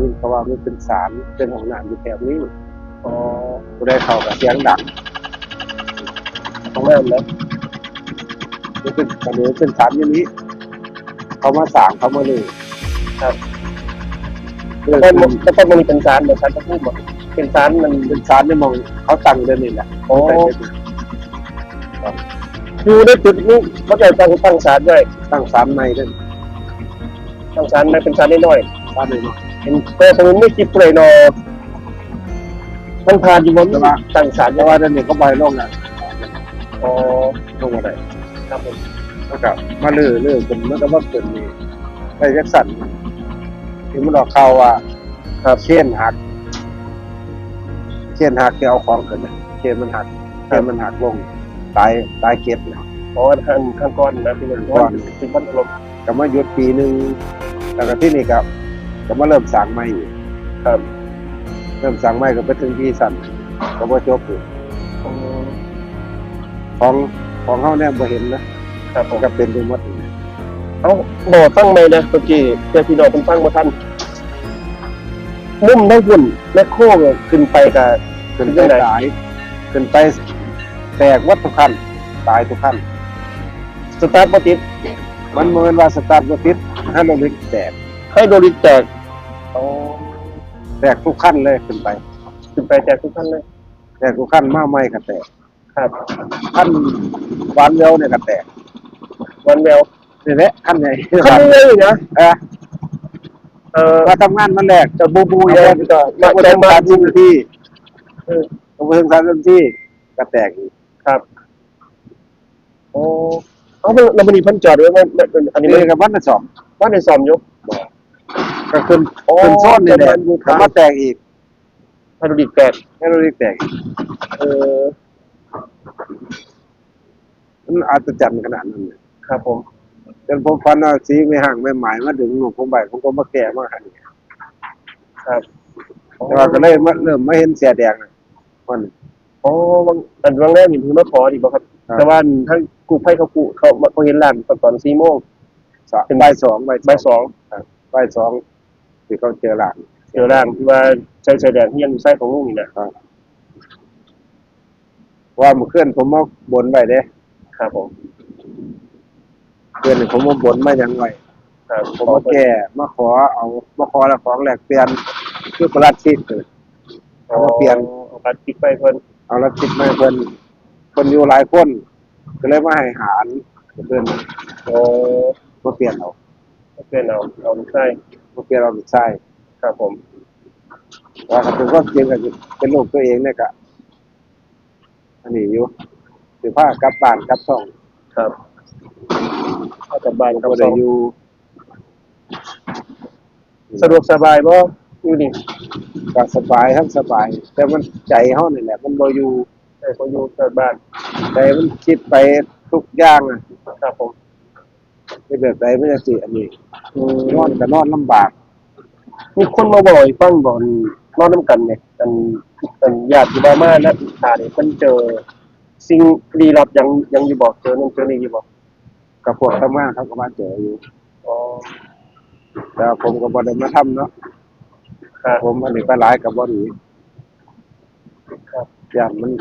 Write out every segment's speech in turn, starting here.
ยินเขาว่ามันเป็นสารเป็นของน้ำอยู่แถวนี้อ๋อผู้ได้เข้ากับเสียงดังของน้ำนะมันเป็นกระเดือเป็นสารอย่างนี้ เขามาสร้างเขามาเลยครับเรื่องแต่เป็นแต่มันมีเป็นสารเหมือนสารพระภูมิบ่เป็นสารมันเป็นสารในหมองเขาตั้งเดินนี่แหละโอ้ใส่เป็นอยู่ในจุดนี้เขาจะตั้งตั้งสารไว้ตั้งสารในเดินตั้งสารไม่เป็นสารน้อยสารในเนาะๆ เป็นตัวสมุนไม่คิดเลยนาะมันผ่านอยู่บนตั้งสารเพยังราว่าเดินนี่เขาไปลงน่ะอ๋อลงมาได้ครับผมแล้วก็มาเลื่อเลื่อเป็นมันก็ว่าเป็นนี่ไปแจักสันที่มันออกข่าวว่าครับเช่นหักเช่นหักที่เอาของขึ้นน่ะเช่นมันหักเช่นมันหักลงตายตายเก็บเนี่ยอ๋อข้างข้างก้อนนะที่มันก้อนที่มันลมก็มาหยุดปีหนึ่งแล้วก็ที่นี่ครับ ก็มาเริ่มสร้างใหม่อีกครับ เริ่มสร้างใหม่ก็ไปถึงที่สั่นก็บ่จบอีกอ๋อของของเฮาเนี่ยบ่เห็นนะครับผมก็เป็นไปหมดนี่เอาบ่ตั้งไหมนะเมื่อกี้เจ้าพี่น้องเป็นฟังบ่ทันมุมทั้งหุ่นแม่โค้งเนี่ยขึ้นไปกับขึ้นเป็นไปจังได๋ตายขึ้นไปแตกวัดทุกขั้นตายทุกขั้นสตาร์ทบ่ติดมันบ่แม่นว่าสตาร์ทบ่ติดให้เราเล็กแตกให้โดริแตกอ๋อ แตกทุกขั้นเลยขึ้นไปขึ้นไปแตกทุกท่านเลย แตกทุกขั้นมาใหม่ก็แตกครับขั้นหวานเร็วเนี่ยก็แตกวันแววนี่แหละขั้นใหญ่คันนี้เลยนะเออเออว่าทำงานมันแรกจะบูบูเอายังไว้ก็มามาเต็เต็มมสาบ้ามนสิบนาทีเออเอาไปถึงสามสิบนาทีก็แตกอีกครับ โอ้เอามันแล้วมันนี่เพันจอดไว้มันมันอันนี้นี่มันกับวันละสองบ้านในซ่อมอยู่ก็ ขึ้นโอ้ขึ้นโซนนี่แหละจำนวนอยู่ก็มาแตกอีกไฮโดรลิกแตกให้เราเรียกแตกอีกเออมันอาจจะจันขนาดนั้นเลยครับผม จนผมฟันว่าสีไม่ห่างไม่หมายมาถึงหนูผมใบผมก็มาแก่มาหันครับแต่ว่าก็เลยมาเริ่มไม่เห็นเสียแดงอะมัน โอ้บางอันบางแรกนี่ถึงมาขอดีบ่ครับ ครับ แต่ว่าทั้งกูไพ่เขากูเขามาเขาเห็นร้านตอนตอน4โมงสองใบายสองใบายบ่ายสองครับใบายสอง ที่เขาเจอหลานเจอร่างที่ว่าใช้ชายแดนที่ยังอยู่ไส้ของลุงนี่นะครับ ว่าเมื่อคืนผมมาบนไว้เด้ครับผมเพื่อนนี่ผมมาบนมายังไงครับผมมาแก่มาขอเอามาขอแล้วของแหลกเปลี่ยนคือประหลัดชิดเลยเอามาเปลี่ยน เอาการปิดไปเพิ่นเอาลัดชิดมาให้เพิ่นเพิ่นอยู่หลายคนก็เลยมาให้หารเพิ่นโอ้มาเปลี่ยนเอาเพื่อนเอาเอาลูกไส้มา เปลี่ยนเอาลูกชายครับผมว่าเขาเป็นความจริงก็คือเป็นลูกตัวเองเนี่ยก็อันนี้อยู่สิพากลับบ้านกลับช่องครับเอากลับบ้านครับบ่ได้อยู่สะดวกสบายบ่อยู่นี่ก็สบายครับสบาย แต่มันใจเฮานี่แหละ มันบ่อยู่แต่ก็อยู่กลับบ้านใจมันคิดไปทุกอย่างอะครับผมเป็นแบบใดมันจะสิอันนี้อืม นอนก็นอนลำบาก มีคนมาบอกให้ฟังบ่อนนอนนํกันเนี่ยอันอันญาติที่ว่ามานะทานี่เพิ่นเจอ สิ่งลี้ลับยังยังอยู่บ่เจอนั่นเจอนี่อยู่บ่กับพวกทำงานเขาก็มาเจออยู่อ๋อแต่ผมก็บ่ได้มาทำเนาะครับผมอันนี้ก็หลายกับบ่ดีครับย่านมัน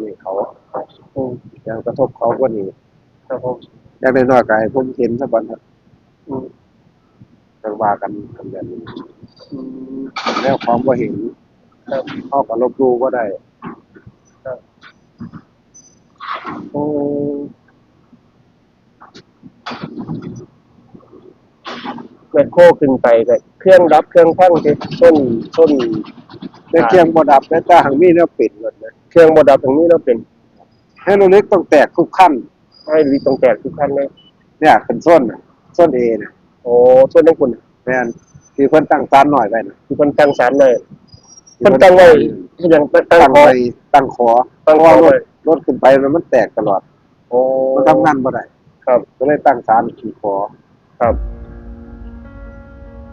นี่เขาอืมย่านกระทบเขาก็นี่ครับผมอย่างน้อยๆก็ให้ผมเห็นซะบัดครับอืม จังว่ากันกันแบบนี้อืมแล้วความบ่เห็นครับเฮาก็ลบหลู่บ่ได้โอ้แมคโครขึ้นไปก็เครื่องรับเครื่องพังที่ต้นต้นแต่เครื่องบ่ดับแต่ถ้าหังมีแนวปิดหมดนะเครื่องบดับตรงนี้เราเป็นให้โลเล็กต้องแตกทุกขั้นให้ดีตรงแตกทุกขั้นเลยเนี่ยเป็นส้นน่ะส้น A น่ะโอ้ส่วนของคุณแม่นที่เพิ่นตั้งตานหน่อยไว้น่ะที่คนตั้งสารเลยคนตั้งไว้ที่ยังตั้งตั้งคอไว้ตั้งขอตั้งคอเพราะไว้ว่ารถขึ้นไปแล้วมันแตกตลอดโอ้มันทำงานบ่ได้ครับ ก็เลยตั้งศาลขี่ขอ ครับ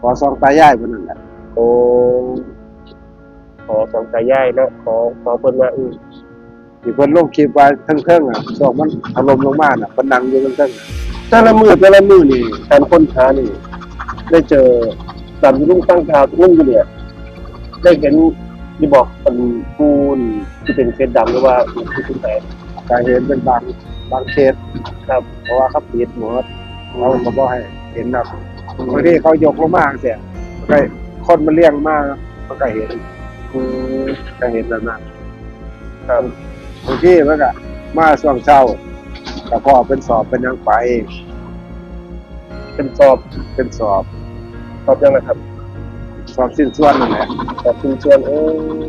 ขอสองตายายเพิ่นนั่นแหละโอ้ขอสองสายย่ายแล้วขอขอเพิ่นว่าอือ ที่เพิ่นลงคลิปไว้งเทิงๆอะช่วงมันถล่มณ์ลงมาน่ะเพิ่นนั่งอยู่เทิงๆน่ะแต่ละมือแต่ละมือนี่การค้นหานี่ได้เจอตามที่ลุงตั้งข่าวลุงอยู่เนี่ย ได้เห็นที่บอกเป็นปูนที่เป็นเศษดำหรือว่าที่คุณแต่ก็เห็นเป็นบางบางเคสครับ เพราะว่าเขาปิดหมดเขาก็บ่ให้เห็นนะบางทีเขายกลงมากเสียก็คนมันเลี้ยงมากมันก็เห็นอืมก็เห็นแบบนั้นครับ บางทีมันก็มาช่วงเช้าแต่พอเป็นสอบเป็นหยังไปเป็นสอบเป็นสอบสอบยังไงครับ สอบสิ้นส่วนนั่นแหละสอบคุณส่วนเออ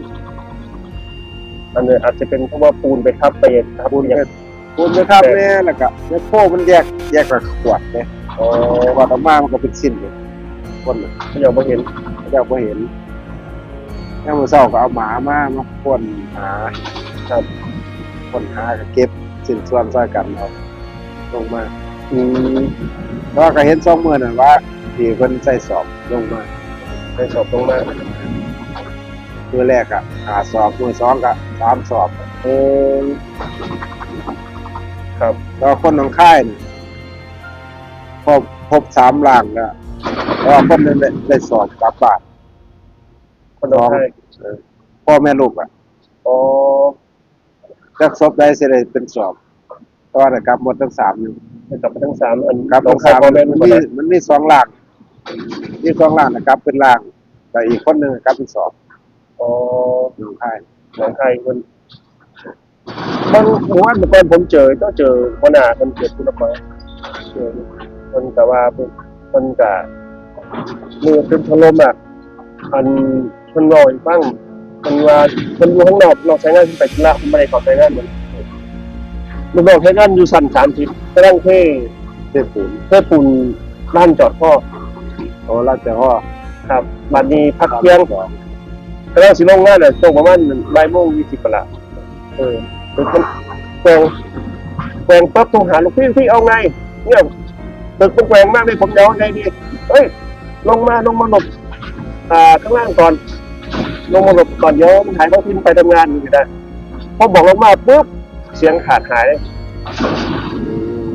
อันนี้อาจจะเป็นเพราะว่าปูนไปทับไปทับคุณอย่างคุณไปทำเนี่ยแล้วก็เนี่ยโค้มันแยกแยกกับขวดเนี่ยอ๋อขวดออกมามันก็เป็นสิ้นเลยคนน่ะเขายังไม่เห็นเขาจะไม่เห็นแล้วมือเศร้าก็เอาหมามามาพ่นหาครับ พ่นหาก็เก็บสิ้นส่วนใส่กันเอาลงมาอืมแล้วก็เห็นสองมือนั่นว่าที่เพิ่นใส่สอบลงมาไปสอบตรงมามือแรกอะหาสอบมือสองก็สามสอบเออครับแล้วคนหนองค่ายนี่พบพบสามหลังแล้วแล้วาคนนึงได้ได้สอบกลับบ้านคนน้องให้เออพ่อแม่ลูกอะอ๋อ จักสอบได้สิได้เป็นสอบแตอนนกลับหมดทั้งสามอยู่ให้กลับไปทั้งสามอันกลับน้อทั้งงชายสามพ่อมัแม่นลูกมีนะมันมีสองหลังมีสองหลังนะครับเป็นหลังแต่อีกคนหนึ่งกลับเป็นสอบอ๋อหนองค่ายน้องชายคนบางหมู่บ้านเมื่อก่อนผมเจอก็เจอหัวหน้าคนเกิดคุณภาพเจอคนแต่ว่าเพิ่นคนกะมือเป็นถล่มอะอันคนรออีกบ้าง มันว่าคนอยู่ข้างนอกนอกใช้งานไปธุระผมไม่ได้ขอใช้งานเหมือนลูกน้องใช้งานอยู่สั่นสามทิศกำลังเท่เส้นปูนเพื่อปูนร้านจอดพ่อโอ้รักแต่พ่อครับบัดนี้พักเที่ยงสองกำลังสิลงงานน่ะตรงประมาณบ่ายโมงยี่สิบละเออเป็นคนแกวงแกวงปั๊บโทรหาลูกพี่พี่เอาไงเนี่ยตึกมันแกวงมากเลยผมจะเอาไงดีเอ้ยลงมาลงมาหลบอ่าข้างล่างก่อน ลงมาหลบก่อนเดี๋ยวมันหายเขาทิ้งไปทำงานอยู่ได้พอบอกลงมาปุ๊บเสียงขาดหายเลย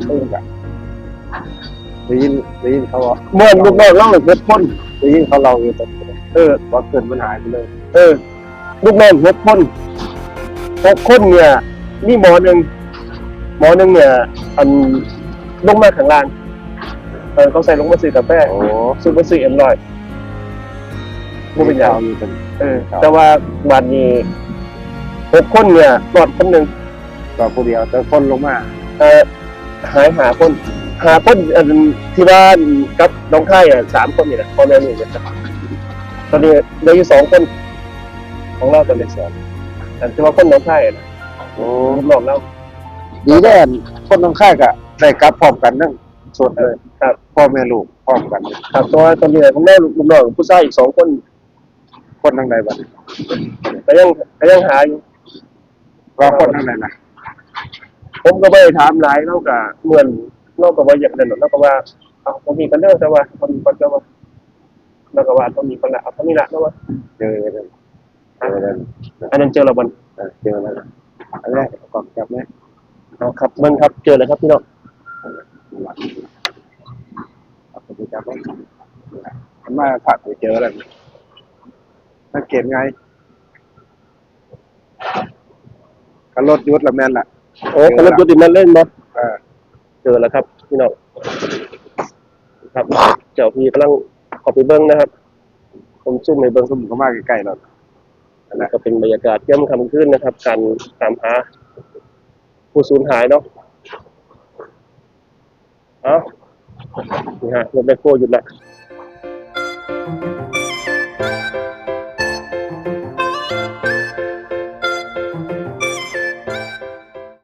อืมได้ยินได้ยินเขาว่าเมื่อลูกน้องเล่าเลยเฮ็ดพ่นได้ยินเขาเล่าอยู่ตรงเออว่าเกินมันหายไปเลย เออ ลูกน้องเฮ็ดพ่นหกคนเนี่ยนี่หมอหนึ่งหมอหนึ่งเนี่ย อันลงมาข้างล่างเออเขาใส่ลงมาซื้อกาแฟโอ้ซื้อมาซื้อเอ็มร้อย บ่เป็นหยังข่าวอยู่เป็นเออ แต่ว่าบัดนี้หกคนเนี่ยรอดคนหนึ่งก็ผู้เดียวแต่คนลงมาเออหายหาคนหาคนอันที่บ้านกับน้องค่ายอะสามคนนี่แหละพ่อแม่นี่นะครับตอนนี้เหลืออยู่สองคน ของเราตอนนี้สองแต่ที่ว่าคนน้องค่ายอะนะโอ้ลูกน้องเราดีแน่คนต้องค่ายก็ได้กลับพร้อมกันทั้งส่วนเลยครับ พ่อแม่ลูกพร้อมกัน ครับตัวตอนนี้ผมได้ลูกน้องผู้ชายอีกสองคน คนทางใดบ้างก็ยังก็ยังหาอยู่ก็คนทางไหนนะผมก็ไม่ได้ถามหลายเราก็เหมือนเราก็ว่าอย่างนั้นเราก็ว่าเอาผมมีกันเด้อแต่ว่าคนมีคนจะว่าเราก็ว่าต้องมีคนละเอาต้องมีละแล้วว่าเจอกันเจอกันอันนั้นเจอแล้วบันเออเจอแล้วนะอันแรกกอบจับไหมเอาครับเบิ่งครับ เจอเลยครับพี่น้องเอาไปจับไหมมันมาผัดไปเจอแล้ว สังเกตไงก็รถยุดละแม่นละโอ้กำลังดูดิมันเล่นบ่เออเจอแล้วครับพี่น้องครับเจ้าพี่กำลังเออกไปเบิ่งนะครับ ผมซุ่มในเบิ่งซุ่มก็มาใกล้ๆเราอันนี้ก็เป็นบรรยากาศย่ำค่ำคืนนะครับ การตามหาผู้สูญหายเนาะเอ้านี่ฮะรถแบคโฮหยุดละ